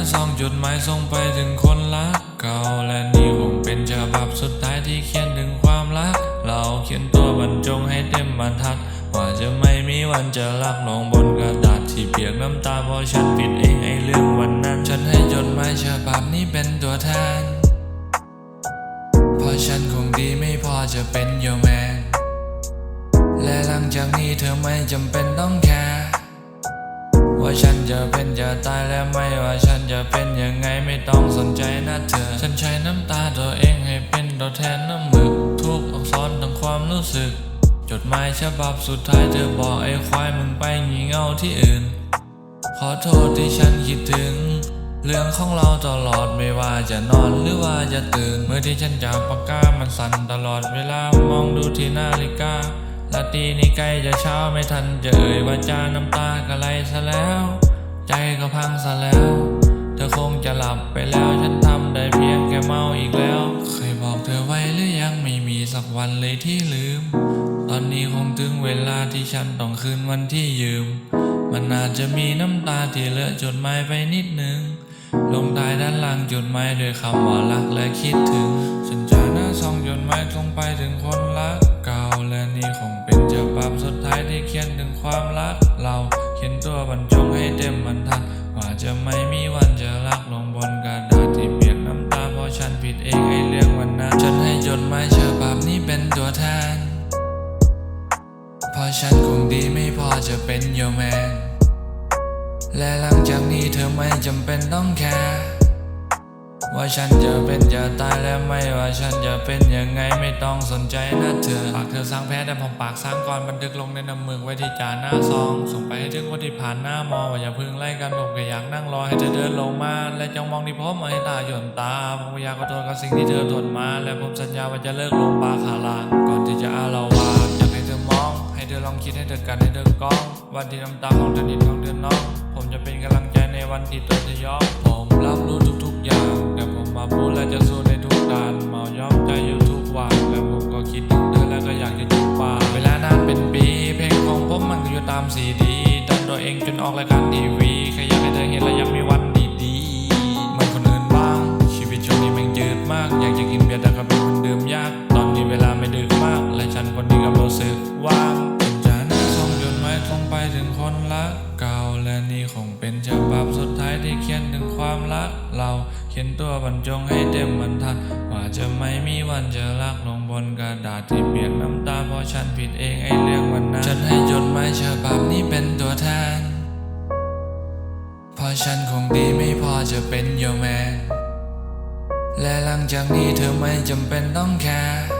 จะหน้าซองจดหมายส่งไปถึงคนรักเก่าและนี่คงเป็นฉบับสุดท้ายที่เขียนถึงความรัก เราเขียนตัวบรรจงให้เต็มบรรทัดว่าจะไม่มีวันจะรักลงบนกระดาษที่เปียกน้ำตาเพราะฉันผิดเองไอ้เรื่องวันนั้น ฉันให้จดหมายฉบับนี้เป็นตัวแทนเพราะฉันคงดีไม่พอจะเป็นโยแมนและหลังจากนี้เธอไม่จำเป็นต้องแคร์ ว่าฉันจะเป็นจะตายและไม่ว่าฉันจะเป็นยังไงไม่ต้องสนใจนะเธอ ฉันใช้น้ำตาตัวเองให้เป็นตัวแทนน้ำมึกทุกอักษรทั้งความรู้สึก จดหมายฉบับสุดท้ายเธอบอกไอ้ควายมึงไปงี่เง่าที่อื่น ขอโทษที่ฉันคิดถึง เรื่องของเราตลอดไม่ว่าจะนอนหรือว่าจะตื่นเมื่อที่ฉันจับปากกามันสั่นตลอดเวลามองดูที่นาฬิกา ละตีนี้ใกล้จะเช้าไม่ทันจะเอ่ยว่าจาน้ำตาก็ไหลซะแล้ว ใจก็พังซะแล้ว เธอคงจะหลับไปแล้วฉันทำได้เพียงแค่เมาอีกแล้ว เคยบอกเธอไว้หรือยังไม่มีสักวันเลยที่ลืม ตอนนี้คงถึงเวลาที่ฉันต้องคืนวันที่ยืม มันอาจจะมีน้ำตาที่เลอะจดหมายไปนิดนึง ลงท้ายด้านล่างจดหมายด้วยคำว่ารักและคิดถึง ฉันจะหน้าซองจดหมายส่งไปถึงคนรักายฉบับนี้เป็นตัวแทน เพราะฉันคงดีไม่พอจะเป็นโยแมน และหลังจากนี้เธอไม่จำเป็นต้องแคร์ ว่าฉันจะเป็นจะตายและไม่ว่าฉันจะเป็นยังไงไม่ต้องสนใจนะเธอปากเธอสร้างแพ้แต่ผมปากสร้างก่อนบันทึกลงในน้ำมือไว้ที่จานหน้าซอง ส่งไปให้ถึงคนที่ผ่านหน้ามองว่าอย่าพึ่งไล่กันผมก็อยากนั่งรอให้เธอเดินลงมา และจ้องมองที่ผมให้ตาหย่อนตาผมก็อยากขอโทษกับสิ่งที่เธอทนมา และผมสัญญาว่าจะเลิกลงปาคาราก่อนที่จะอาละวาดอยากให้เธอมอง ให้เธอลองคิดให้เธอกันให้เธอกล้อง วันที่น้ำตาของเธอนิดของเธอน้อง ผมจะเป็นกำลังใจในวันที่เธอยอมผมรับรู้ ผมมาพูดและจะสู้ในทุกด้านเมายอมใจอยู่ทุกวันและผมก็คิดถึงเธอและก็อยากจะจุบปากเวลานานเป็นปี เพลงของผมมันก็อยู่ตามซีดีดันตัวเองจนออกรายการทีวีแค่อยากให้เธอเห็นและยังมีวันดีๆเหมือนคนอื่นบ้าง ชีวิตช่วงนี้มันยืดมาก อยากจะกินเบียร์แต่ก็เป็น รักเก่าและนี่คงเป็นฉบับสุดท้ายที่เขียนถึงความรักเราเขียนตัวบรรจงให้เต็มบรรทัด ว่าจะไม่มีวันจะรักลงบนกระดาษที่เปียกน้ำตาเพราะฉันผิดเองไอเรื่องวันนั้นฉันให้จดหมายฉบับนี้เป็นตัวแทนเพราะฉันคงดีไม่พอจะเป็นโยแมนและหลังจากนี้เธอไม่จำเป็นต้องแคร์